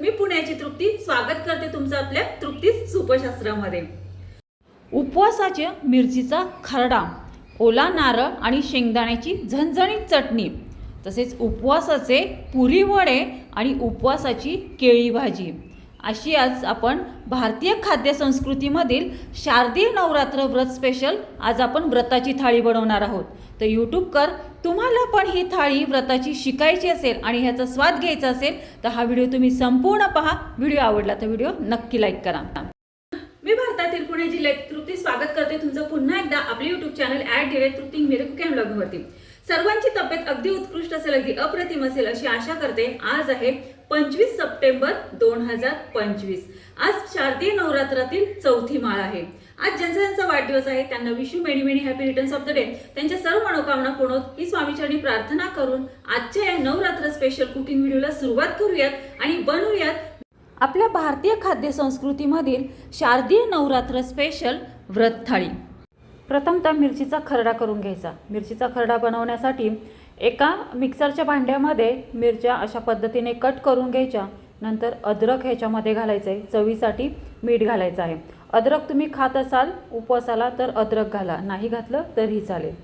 मी पुण्याची तृप्ती. स्वागत करते तुमचं आपल्या तृप्ती सुपशास्त्रामध्ये. उपवासाच्या मिरचीचा खरडा ओला नारळ आणि शेंगदाण्याची झणझणीत चटणी तसेच उपवासाचे पुरी वडे आणि उपवासाची केळी भाजी. अशी आज आपण भारतीय खाद्य संस्कृतीमधील शारदीय नवरात्र व्रत स्पेशल आज आपण व्रताची थाळी बनवणार आहोत. तर यूट्यूब कर तुम्हाला पण ही थाळी व्रताची शिकायची असेल आणि ह्याचा स्वाद घ्यायचा असेल तर हा व्हिडिओ तुम्ही संपूर्ण पहा. व्हिडिओ आवडला तर व्हिडिओ नक्की लाईक करा. मी भारतातील पुणे जिल्ह्यात तृप्ती स्वागत करते. तुमचं पुन्हा एकदा आपले YouTube channel at direct Trupti Mire कुकॅम ब्लॉगवरती सर्वांची तब्येत अगदी उत्कृष्ट असेल अगदी अप्रतिम असेल अशी आशा करते. आज आहे पंचवीस सप्टेंबर दोन हजार पंचवीस. आज शारदीय नवरात्रातील चौथी माळ आहे. आज ज्यांचा ज्यांचा वाढदिवस आहे. त्यांना wish you many many happy returns of the day त्यांच्या सर्व मनोकामना पूर्ण ही स्वामीचरणी प्रार्थना करून आजच्या या नवरात्र स्पेशल कुकिंग व्हिडिओला सुरुवात करूयात आणि बनवूयात आपल्या भारतीय खाद्य संस्कृतीमधील शारदीय नवरात्र स्पेशल व्रत थाळी. प्रथमतः मिरचीचा खरडा करून घ्यायचा. मिरचीचा खरडा बनवण्यासाठी एका मिक्सरच्या भांड्यामध्ये मिरच्या अशा पद्धतीने कट करून घ्यायच्या. नंतर अद्रक ह्याच्यामध्ये घालायचं आहे चवीसाठी मीठ घालायचं आहे. अद्रक तुम्ही खात असाल उपवासाला तर अद्रक घाला. नाही घातलं तरीही चालेल.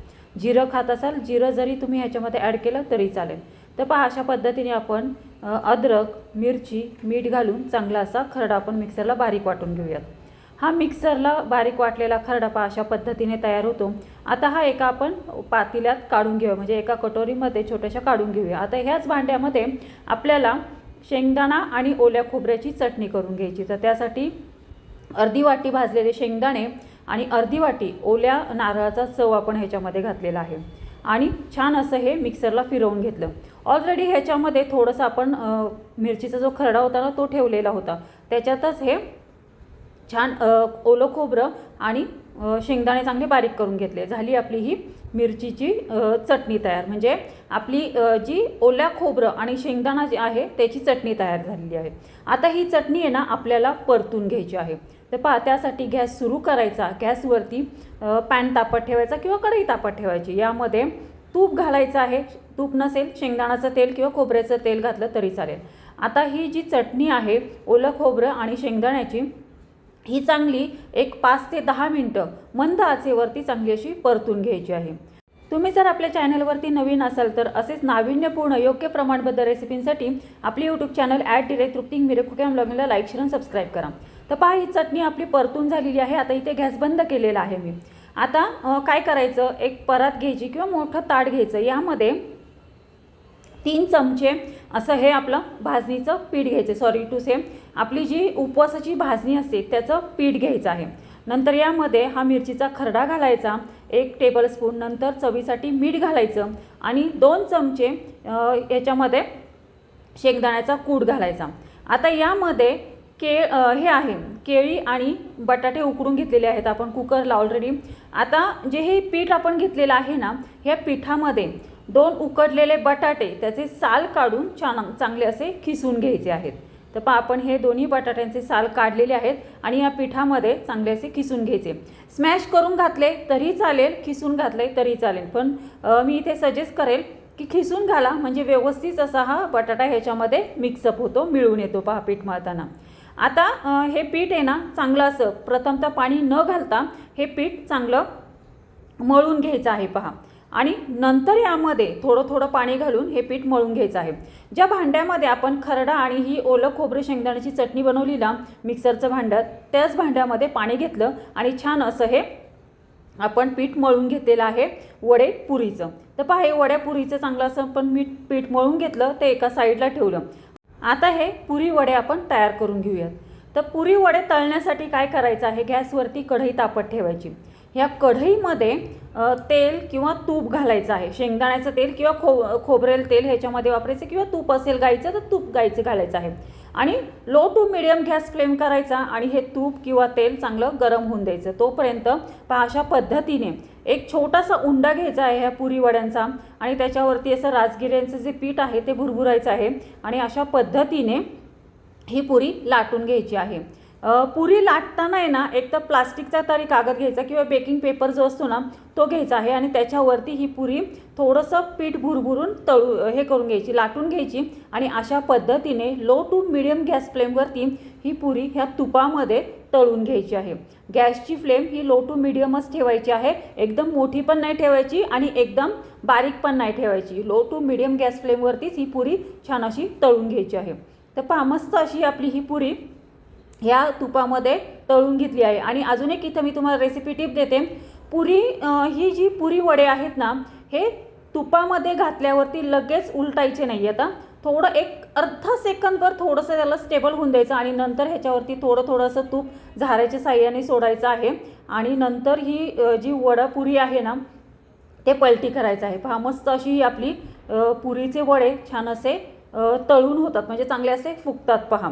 जिरं खात असाल जिरं जरी तुम्ही ह्याच्यामध्ये ॲड केलं तरी चालेल. तर पहा अशा पद्धतीने आपण अद्रक मिरची मीठ घालून चांगला असा खरडा आपण मिक्सरला बारीक वाटून घेऊयात. हा मिक्सरला बारीक वाटलेला खरडा पहा अशा पद्धतीने तयार होतो. आता हा एका आपण पातेल्यात काढून घेऊया. म्हणजे एका कटोरीमध्ये छोट्याशा काढून घेऊया. आता ह्याच भांड्यामध्ये आपल्याला शेंगदाणा आणि ओल्या खोबऱ्याची चटणी करून घ्यायची. तर त्यासाठी अर्धी वाटी भाजलेले शेंगदाणे आणि अर्धी वाटी ओल्या नारळाचा चव आपण ह्याच्यामध्ये घातलेला आहे. आणि छान असं हे मिक्सरला फिरवून घेतलं. ऑलरेडी ह्याच्यामध्ये थोडंसं आपण मिरचीचा जो खरडा होता ना तो ठेवलेला होता. त्याच्यातच हे छान ओलं खोबरं आणि शेंगदाणे चांगले बारीक करून घेतले. झाली आपली ही मिरचीची चटणी तयार. म्हणजे आपली जी ओल्या खोबरं आणि शेंगदाणा जे आहे त्याची चटणी तयार झालेली आहे. आता ही चटणी आहे ना आपल्याला परतून घ्यायची आहे. तर पहा त्यासाठी गॅस सुरू करायचा. गॅसवरती पॅन तापत ठेवायचा किंवा कढई तापत ठेवायची. यामध्ये तूप घालायचं आहे. तूप नसेल शेंगदाण्याचं तेल किंवा खोबऱ्याचं तेल घातलं तरी चालेल. आता ही जी चटणी आहे ओलं खोबरं आणि शेंगदाण्याची ही चांगली एक पाच ते दहा मिनटं मंद आचेवरती चांगली अशी परतून घ्यायची आहे. तुम्ही जर आपल्या चॅनलवरती नवीन असाल तर असेच नाविन्यपूर्ण योग्य प्रमाणबद्ध रेसिपींसाठी आपली यूट्यूब चॅनल ॲट डिरेक्ट तृप्तिंग मिरे कुकिंग ब्लॉगिंगला लाईक शेअर आणि सबस्क्राईब करा. तर पहा ही चटणी आपली परतून झालेली आहे. आता इथे गॅस बंद केलेला आहे मी. आता काय करायचं? एक परात घ्यायची किंवा मोठं ताट घ्यायचं. यामध्ये तीन चमचे असं हे आपलं भाजणीचं पीठ घ्यायचं. सॉरी टू सेम आपली जी उपवासाची भाजणी असते त्याचं पीठ घ्यायचं आहे. नंतर यामध्ये हा मिरचीचा खरडा घालायचा एक टेबलस्पून नंतर चवीसाठी मीठ घालायचं आणि दोन चमचे याच्यामध्ये शेंगदाण्याचा कूट घालायचा. आता यामध्ये के हे आहे केळी आणि बटाटे उकडून घेतलेले आहेत आपण कुकरला ऑलरेडी आता जे हे पीठ आपण घेतलेलं आहे ना ह्या पिठामध्ये दोन उकडलेले बटाटे त्याचे साल काढून छान चांगले असे खिसून घ्यायचे आहेत. तर पहा आपण हे दोन्ही बटाट्यांचे साल काढलेले आहेत आणि या पिठामध्ये चांगले असे खिसून घ्यायचे. स्मॅश करून घातले तरी चालेल खिसून घातले तरी चालेल. पण मी इथे सजेस्ट करेल की खिसून घाला म्हणजे व्यवस्थित असा हा बटाटा ह्याच्यामध्ये मिक्सअप होतो मिळून येतो पहा पीठ मळताना. आता हे पीठ आहे ना चांगलं असं प्रथमतः पाणी न घालता हे पीठ चांगलं मळून घ्यायचं आहे पहा. आणि नंतर यामध्ये थोडं थोडं पाणी घालून हे पीठ मळून घ्यायचं आहे. ज्या भांड्यामध्ये आपण खरडा आणि ही ओलं खोबरं शेंगदाण्याची चटणी बनवली ना मिक्सरचं भांड्यात त्याच भांड्यामध्ये पाणी घेतलं आणि छान असं हे आपण पीठ मळून घेतलेलं आहे वडे पुरीचं. तर पहा हे वड्या पुरीचं चांगलं असं पण मीठ पीठ मळून घेतलं ते एका साईडला ठेवलं. आता हे पुरी वडे आपण तयार करून घेऊयात. तर पुरी वडे तळण्यासाठी काय करायचं आहे? गॅसवरती कढई तापत ठेवायची. ह्या कढईमध्ये तेल किंवा तूप घालायचं आहे. शेंगदाण्याचं तेल किंवा खो खोबरेल तेल ह्याच्यामध्ये वापरायचं किंवा तूप असेल गाईचं तर तूप गाईचं घालायचं आहे. आणि low to medium gas flame करायचा आणि हे तूप किंवा तेल चांगलं गरम होऊन द्यायचं. तोपर्यंत पहा अशा पद्धतीने एक छोटासा उंडा घ्यायचा आहे ह्या पुरी वड्यांचा आणि त्याच्यावरती असं राजगिऱ्यांचं जे पीठ आहे ते भुरभुरायचं आहे. आणि अशा पद्धतीने ही पुरी लाटून घ्यायची आहे. पुरी लाटताना आहे ना एक तर प्लास्टिकचा तरी कागद घ्यायचा किंवा बेकिंग पेपर जो असतो ना तो घ्यायचा आहे आणि त्याच्यावरती ही पुरी थोडंसं पीठ भुरभुरून तळू हे करून घ्यायची लाटून घ्यायची आणि अशा पद्धतीने लो टू मिडियम गॅस फ्लेमवरती ही पुरी ह्या तुपामध्ये तळून घ्यायची आहे. गॅसची फ्लेम ही लो टू मिडियमच ठेवायची आहे. एकदम मोठी पण नाही ठेवायची आणि एकदम बारीक पण नाही ठेवायची. लो टू मिडियम गॅस फ्लेमवरतीच ही पुरी छान अशी तळून घ्यायची आहे. तर पहा मस्त अशी आपली ही पुरी ह्या तुपामध्ये तळून घेतली आहे. आणि अजून एक इथं मी तुम्हाला रेसिपी टिप देते. पुरी ही जी पुरी वडे आहेत ना हे तुपामध्ये घातल्यावरती लगेच उलटायचे नाही आता थोडं एक अर्धा सेकंदभर थोडंसं त्याला स्टेबल होऊन द्यायचं आणि नंतर ह्याच्यावरती थोडं थोडंसं तूप झाऱ्याच्या साह्याने सोडायचं आहे. आणि नंतर ही जी वडा पुरी आहे ना ते पलटी करायचं आहे. पहा मस्त अशी ही आपली पुरीचे वडे छान असे तळून होतात म्हणजे चांगले असे फुगतात पहा.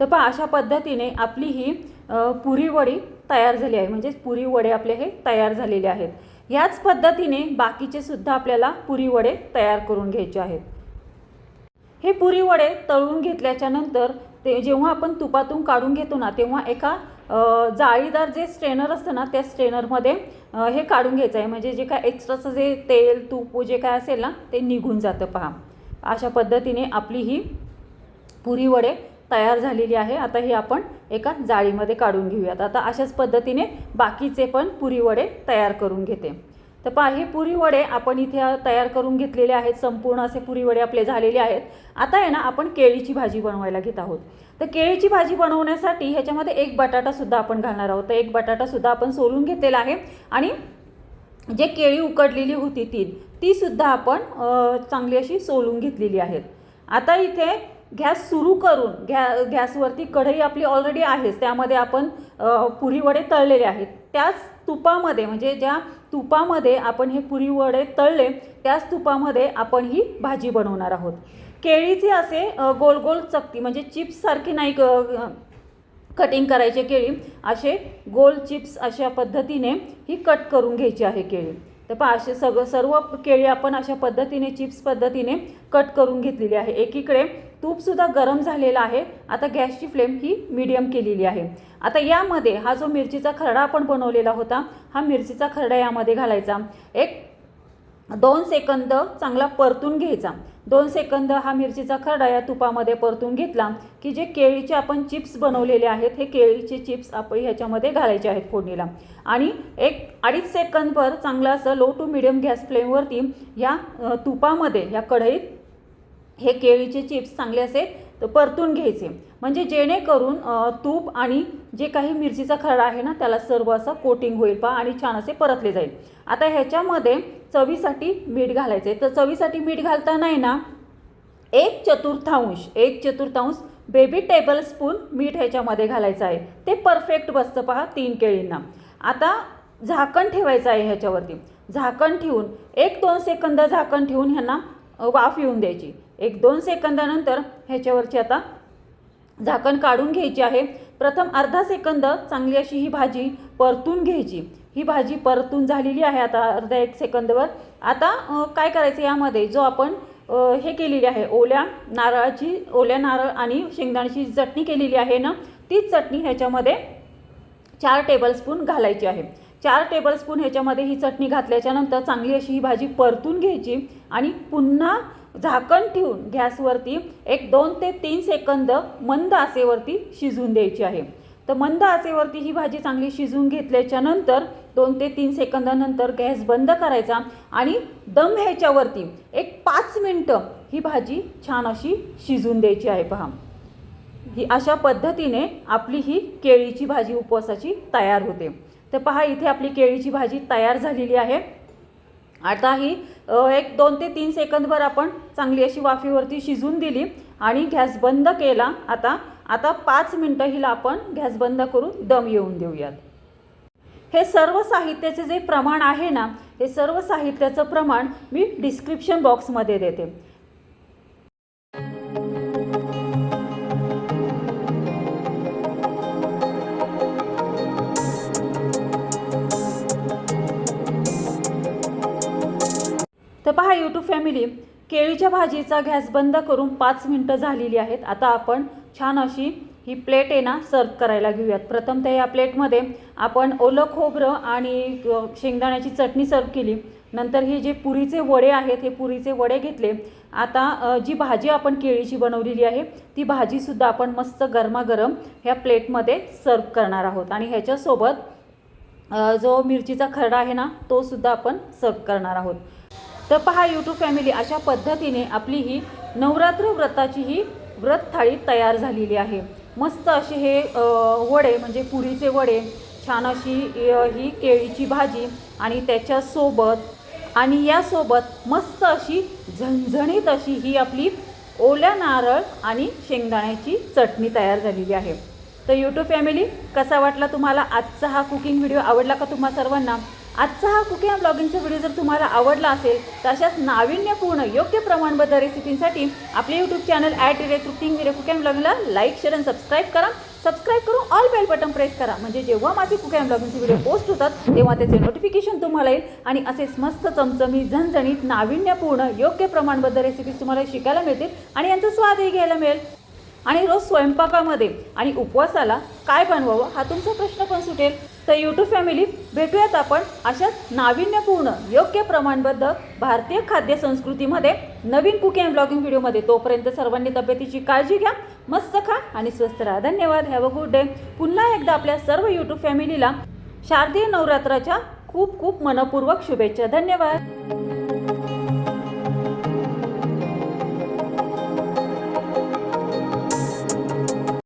तर पहा अशा पद्धतीने आपली ही पुरीवडी पुरी वडी तयार झाली आहे. म्हणजेच पुरी वडे आपले हे तयार झालेले आहेत. ह्याच पद्धतीने बाकीचे सुद्धा आपल्याला पुरी वडे तयार करून घ्यायचे आहेत. हे पुरी वडे तळून घेतल्याच्या नंतर ते जेव्हा आपण तुपातून काढून घेतो ना तेव्हा एका जाळीदार जे स्ट्रेनर असतं ना त्या स्ट्रेनरमध्ये हे काढून घ्यायचं आहे. म्हणजे जे काय एक्स्ट्राचं जे तेल तूप जे काय असेल ना ते निघून जातं पहा. अशा पद्धतीने आपली ही पुरी वडे तयार झालेली आहे. आता ही आपण एका जाळीमध्ये काढून घेऊयात. आता अशाच पद्धतीने बाकीचे पण पुरी वडे तयार करून घेते. तर पहा हे पुरी वडे आपण इथे तयार करून घेतलेले आहेत. संपूर्ण असे पुरी वडे आपले झालेले आहेत. आता आहे ना आपण केळीची भाजी बनवायला घेत आहोत. तर केळीची भाजी बनवण्यासाठी ह्याच्यामध्ये एक बटाटासुद्धा आपण घालणार आहोत. तर एक बटाटासुद्धा आपण सोलून घेतलेला आहे. आणि जे केळी उकडलेली होती ती ती सुद्धा आपण चांगली अशी सोलून घेतलेली आहेत. आता इथे गॅस सुरू करून गॅ गॅसवरती कढई आपली ऑलरेडी आहेच त्यामध्ये आपण पुरीवडे पुरी वडे तळलेले आहेत. त्याच तुपामध्ये म्हणजे ज्या तुपामध्ये आपण हे पुरी वडे तळले त्याच तुपामध्ये आपण ही भाजी बनवणार आहोत. केळीचे असे गोल गोल चकती म्हणजे चिप्ससारखी नाही क- कटिंग करायचे केळी असे गोल चिप्स अशा पद्धतीने ही कट करून घ्यायची आहे केळी. तर पहा असे सगळं सर्व केळी आपण अशा पद्धतीने चिप्स पद्धतीने कट करून घेतलेली आहे. एकीकडे तूपसुद्धा गरम झालेला आहे. आता गॅसची फ्लेम ही मीडियम केलेली आहे. आता यामध्ये हा जो मिरचीचा खरडा आपण बनवलेला होता हा मिरचीचा खरडा यामध्ये घालायचा. एक दोन सेकंद चांगला परतून घ्यायचा. दोन सेकंद हा मिरचीचा खरडा या तुपामध्ये परतून घेतला की जे केळीचे आपण चिप्स बनवलेले आहेत हे केळीचे चिप्स आपण ह्याच्यामध्ये घालायचे आहेत फोडणीला. आणि एक अडीच सेकंदभर चांगलं असं लो टू मिडियम गॅस फ्लेमवरती या तुपामध्ये या कढईत हे केळीचे चिप्स चांगले असे परतून घ्यायचे. म्हणजे जेणेकरून तूप आणि जे काही मिरचीचा खरडा आहे ना त्याला सर्व असं कोटिंग होईल पा आणि छान असे परतले जाईल. आता ह्याच्यामध्ये चवीसाठी मीठ घालायचं आहे तर चवीसाठी मीठ घालताना आहे ना एक चतुर्थांश एक चतुर्थांश बेबी टेबल स्पून मीठ ह्याच्यामध्ये घालायचं आहे. ते परफेक्ट बसतं पहा तीन केळींना. आता झाकण ठेवायचं आहे ह्याच्यावरती. झाकण ठेवून एक दोन सेकंद झाकण ठेवून ह्यांना वाफ येऊन द्यायची. एक दोन सेकंदानंतर ह्याच्यावरची आता झाकण काढून घ्यायची आहे. प्रथम अर्धा सेकंद चांगली अशी ही भाजी परतून घ्यायची. ही भाजी परतून झालेली आहे आता अर्धा एक सेकंदवर. आता काय करायचं यामध्ये? जो आपण हे केलेली आहे ओल्या नारळाची ओल्या नारळ आणि शेंगदाण्याची चटणी केलेली आहे ना तीच चटणी ह्याच्यामध्ये चार टेबलस्पून घालायची आहे. चार टेबलस्पून ह्याच्यामध्ये ही चटणी घातल्याच्यानंतर चांगली अशी ही भाजी परतून घ्यायची आणि पुन्हा झाकण ठेवून गॅसवरती एक दोन ते तीन सेकंद मंद असेवरती शिजून द्यायची आहे. तर मंद आचेवरती ही भाजी चांगली शिजवून घेतल्याच्या नंतर दोन ते तीन सेकंदानंतर गॅस बंद करायचा आणि दम ह्याच्यावरती एक पाच मिनटं ही भाजी छान अशी शिजून द्यायची आहे पहा. ही अशा पद्धतीने आपली ही केळीची भाजी उपवासाची तयार होते. तर पहा इथे आपली केळीची भाजी तयार झालेली आहे. आता ही एक दोन ते तीन सेकंदभर आपण चांगली अशी वाफेवरती शिजून दिली आणि गॅस बंद केला. आता आता पाच मिनटं हिला आपण गॅस बंद करून दम येऊन देऊयात. हे सर्व साहित्याचे जे प्रमाण आहे ना हे सर्व साहित्याचं प्रमाण मी डिस्क्रिप्शन बॉक्समध्ये देते. तर पहा यूट्यूब फॅमिली केळीच्या भाजीचा गॅस बंद करून पाच मिनटं झालेली आहेत. आता आपण छान अशी ही प्लेट आहे ना सर्व करायला घेऊयात. प्रथमतः या प्लेटमध्ये आपण ओलं खोबरं आणि शेंगदाण्याची चटणी सर्व केली. नंतर हे जे पुरीचे वडे आहेत हे पुरीचे वडे घेतले. आता जी भाजी आपण केळीची बनवलेली आहे ती भाजीसुद्धा आपण मस्त गरमागरम ह्या प्लेटमध्ये सर्व करणार आहोत. आणि ह्याच्यासोबत जो मिरचीचा खरडा आहे ना तो सुद्धा आपण सर्व करणार आहोत. तर पहा यूट्यूब फॅमिली अशा पद्धतीने आपली ही नवरात्र व्रताची ही व्रत थाळी तयार झालेली आहे. मस्त असे हे वडे म्हणजे पुरीचे वडे छान अशी ही केळीची भाजी आणि त्याच्यासोबत आणि यासोबत मस्त अशी झणझणीत अशी ही आपली ओल्या नारळ आणि शेंगदाण्याची चटणी तयार झालेली आहे. तर यूट्यूब फॅमिली कसा वाटला तुम्हाला आजचा हा कुकिंग व्हिडिओ आवडला का तुम्हा सर्वांना? आजचा हा कुकिंग अँड ब्लॉगिंगचा व्हिडिओ जर तुम्हाला आवडला असेल तर अशाच नाविन्यपूर्ण योग्य प्रमाणबद्ध रेसिपींसाठी आपले यूट्यूब चॅनल ॲट इरे कुकिंग विरे कुकिंग ब्लॉगिंगला लाईक शेअर आणि सबस्क्राईब करा. सबस्क्राईब करून ऑल बेल बटन प्रेस करा. म्हणजे जेव्हा माझे कुकिंग अँड ब्लॉगिंगचे व्हिडिओ पोस्ट होतात तेव्हा त्याचे नोटिफिकेशन तुम्हाला येईल आणि असेच मस्त चमचमी झणझणीत नाविन्यपूर्ण योग्य प्रमाणबद्ध रेसिपीज तुम्हाला शिकायला मिळतील आणि यांचा स्वादही घ्यायला मिळेल. आणि रोज स्वयंपाकामध्ये आणि उपवासाला काय बनवावं हा तुमचा प्रश्न पण सुटेल. तर यूट्यूब फॅमिली भेटूयात आपण अशाच नाविन्यपूर्ण योग्य प्रमाणबद्ध भारतीय खाद्य संस्कृतीमध्ये नवीन कुकिंग अँड ब्लॉगिंग व्हिडिओमध्ये तोपर्यंत सर्वांनी तब्येतीची काळजी घ्या मस्त खा आणि स्वस्त राहा. धन्यवाद. हॅव अ गुड डे पुन्हा एकदा आपल्या सर्व यूट्यूब फॅमिलीला शारदीय नवरात्राच्या खूप खूप मनपूर्वक शुभेच्छा. धन्यवाद.